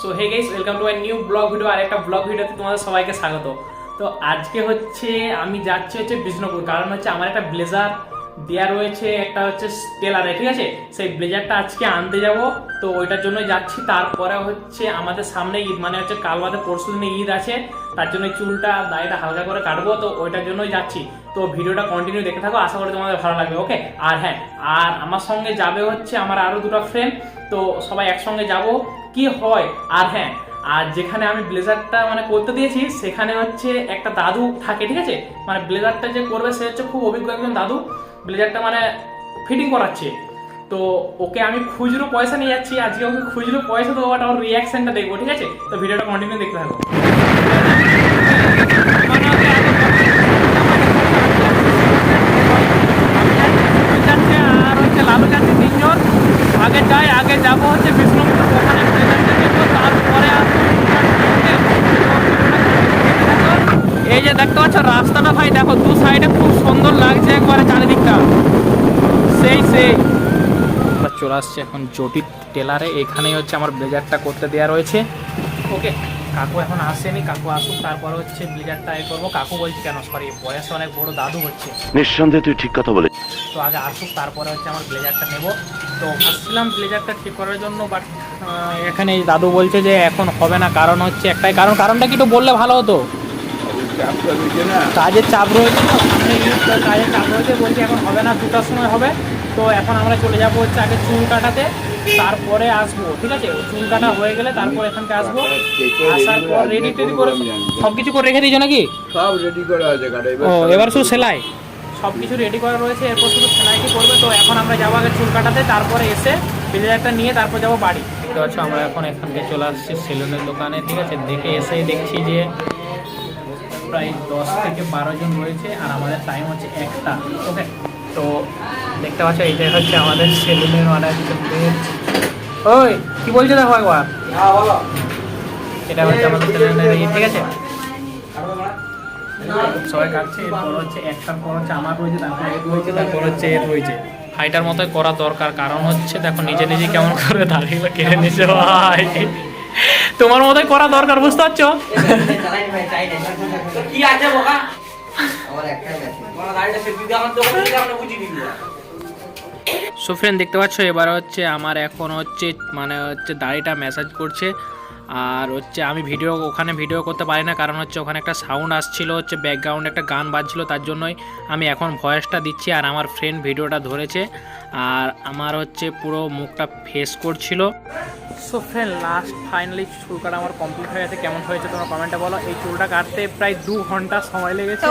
So hey guys welcome to my new blog video আর একটা blog ভিডিওতে তোমাদের সবাইকে স্বাগত। তো আজকে হচ্ছে, আমি যাচ্ছি হচ্ছে বিষ্ণুপুর। কারণ হচ্ছে আমার একটা ব্লেজার দেওয়া রয়েছে, একটা হচ্ছে টেলারে ঠিক আছে? সেই ব্লেজারটা আজকে আনতে যাব। তো ওইটার জন্য যাচ্ছি। তারপরে হচ্ছে আমাদের সামনে ঈদ মানে হচ্ছে কাল বাদে পরশু দিনে ঈদ আছে। তার জন্য চুলটা দায়টা হালকা করে কাটবো। তো ওইটার জন্যই যাচ্ছি। তো ভিডিওটা কন্টিনিউ দেখে থাকো, আশা করি তোমাদের ভালো লাগবে ওকে আর হ্যাঁ আর আমার সঙ্গে যাবে হচ্ছে আমার আরও দুটো ফ্রেন্ড তো সবাই একসঙ্গে যাব। কি হয়? আর হ্যাঁ আর যেখানে আমি ব্লেজারটা মানে করতে দিয়েছি, সেখানে হচ্ছে একটা দাদু থাকে, ঠিক আছে? মানে ব্লেজারটা যে করবে, সে হচ্ছে খুব অভিজ্ঞ একজন দাদু। ব্লেজারটা মানে ফিটিং করাচ্ছে। তো ওকে আমি খুচরো পয়সা নিয়ে যাচ্ছি, আজকে ওকে খুচরো পয়সা দেবো বাট ওর রিয়াকশনটা দেখব, ঠিক আছে? তো ভিডিওটা কন্টিনিউ দেখতে থাকো যাচ্ছে আর হচ্ছে লালু যাচ্ছে তিনজন আগে যাই আগে যাব হচ্ছে বিষ্ণুপুর ওখানে প্রেজেন্টে দেখব তারপরে আসব এই যে দেখতে পাচ্ছ রাস্তাটা ভাই দেখো দু সাইডে খুব সুন্দর লাগছে একবারে চারিদিকটা। সেই সেই। আমরা চলে আসছি এখন জটির টেলারে এখানেই হচ্ছে আমার ব্লেজারটা করতে দেওয়া রয়েছে। ওকে কাকু এখন আসেনি কাকু আসুক তারপর হচ্ছে ব্লেজারটা এ করব। কাকু বলছি কেন সরি বয়সে অনেক বড় দাদু হচ্ছে। নিঃসন্দেহে তুই ঠিক কথা বলে তো আগে আসুক তারপরে হচ্ছে আমার ব্লেজারটা নেব। তো আসছিলাম ব্লেজারটা ঠিক করার জন্য বাট এখানে দাদু বলছে যে এখন হবে না কারণ হচ্ছে একটাই কারণ। কারণটা কি একটু বললে ভালো হতো? কাজের চাপ রয়েছে কাজের চাপ রয়েছে বলছি এখন হবে না দুটার সময় হবে। তো এখন আমরা চলে যাব হচ্ছে আগে চুল কাটাতে তারপরে আসব ঠিক আছে? চুল কাটা হয়ে গেলে তারপর এখানকে আসব। আসার পর রেডি টেডি করে সব কিছু করে রেখে দিয়েছ নাকি? সব রেডি করা আছে ও এবার শুধু সেলাই। সব কিছু রেডি করা রয়েছে এরপর শুধু সেলাইটি করবে? তো এখন আমরা যাব আগে চুল কাটাতে তারপরে এসে ব্লেজারটা নিয়ে তারপর যাব বাড়ি। দেখতে পাচ্ছ আমরা এখন এখান থেকে চলে আসছি সেলুনের দোকানে ঠিক আছে? দেখে এসেই দেখছি যে প্রায় দশ থেকে বারো জন রয়েছে আর আমাদের টাইম হচ্ছে একটা ওকে তো দেখতে পাচ্ছ এইটাই হচ্ছে আমাদের সেলুনের মানে ওই কি বলছো দেখো একবার? এটা হচ্ছে আমাদের সেলুনের ইয়ে, ঠিক আছে? সবাই কাটছে এরপর হচ্ছে একটার পর হচ্ছে আমার রয়েছে তারপর এর রয়েছে তারপর হচ্ছে এর রয়েছে। হাইটার মতোই করা দরকার কারণ হচ্ছে দেখো নিজে নিজে কেমন করে দাঁড়িয়ে কেড়ে নিছে ভাই। তোমার মতোই করা দরকার বুঝতে পারছ? কি আছে বোকা? সো ফ্রেন্ড দেখতে পাচ্ছ এবার হচ্ছে আমার এখন হচ্ছে মানে হচ্ছে দাড়িটা ম্যাসাজ করছে। আর হচ্ছে আমি ভিডিও ওখানে ভিডিও করতে পারি না কারণ হচ্ছে ওখানে একটা সাউন্ড আসছিল হচ্ছে ব্যাকগ্রাউন্ডে একটা গান বাজছিল তার জন্যই আমি এখন ভয়েসটা দিচ্ছি আর আমার ফ্রেন্ড ভিডিওটা ধরেছে আর আমার হচ্ছে পুরো মুখটা ফেস করছিল। সো ফ্রেন্ড লাস্ট ফাইনালি চুল কাটা আমার কমপ্লিট হয়ে গেছে কেমন হয়েছে তোমার কমেন্টে বলো? এই চুলটা কাটতে প্রায় দু ঘণ্টা সময় লেগেছে।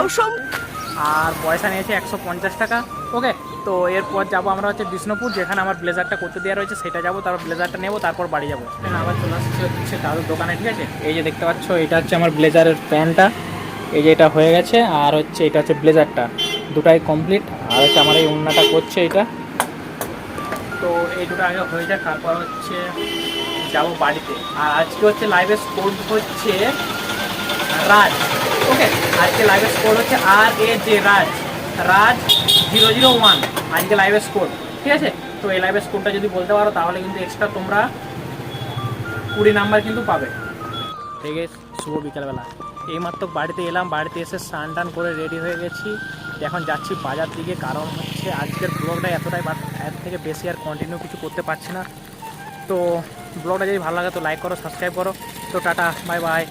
আর পয়সা নিয়েছে একশো পঞ্চাশ টাকা। ওকে তো এরপর যাব আমরা হচ্ছে বিষ্ণুপুর যেখানে আমার ব্লেজারটা করতে দেওয়া রয়েছে সেটা যাব তারপর ব্লেজারটা নেব তারপর বাড়ি যাব। আবার চলে আসছে হচ্ছে দাদুর দোকানে ঠিক আছে? এই যে দেখতে পাচ্ছ এটা হচ্ছে আমার ব্লেজারের প্যান্টটা এই যে এটা হয়ে গেছে আর হচ্ছে এটা হচ্ছে ব্লেজারটা। দুটাই কমপ্লিট আর হচ্ছে আমার এই উন্নাটা করছে এটা। তো এই দুটো আগে হয়ে যাক তারপর হচ্ছে যাব বাড়িতে। আর আজকে হচ্ছে লাইভের স্পোর্ট হচ্ছে রাজ ওকে আজকে লাইভের স্পোর্ট হচ্ছে আর A J Raj. Raj zero zero one আজকে লাইভের স্কোর ঠিক আছে? তো এই লাইভের স্কোরটা যদি বলতে পারো, তাহলে কিন্তু এক্সট্রা তোমরা কুড়ি নাম্বার কিন্তু পাবে। ঠিক আছে শুভ বিকালবেলা। এইমাত্র বাড়িতে এলাম, বাড়িতে এসে স্নান টান করে রেডি হয়ে গেছি। এখন যাচ্ছি বাজার দিকে, কারণ হচ্ছে আজকের ব্লগটা এতটাই বা- এর থেকে বেশি আর কন্টিনিউ কিছু করতে পারছি না। তো ব্লগটা যদি ভালো লাগে তো লাইক করো সাবস্ক্রাইব করো। তো টাটা বাই বাই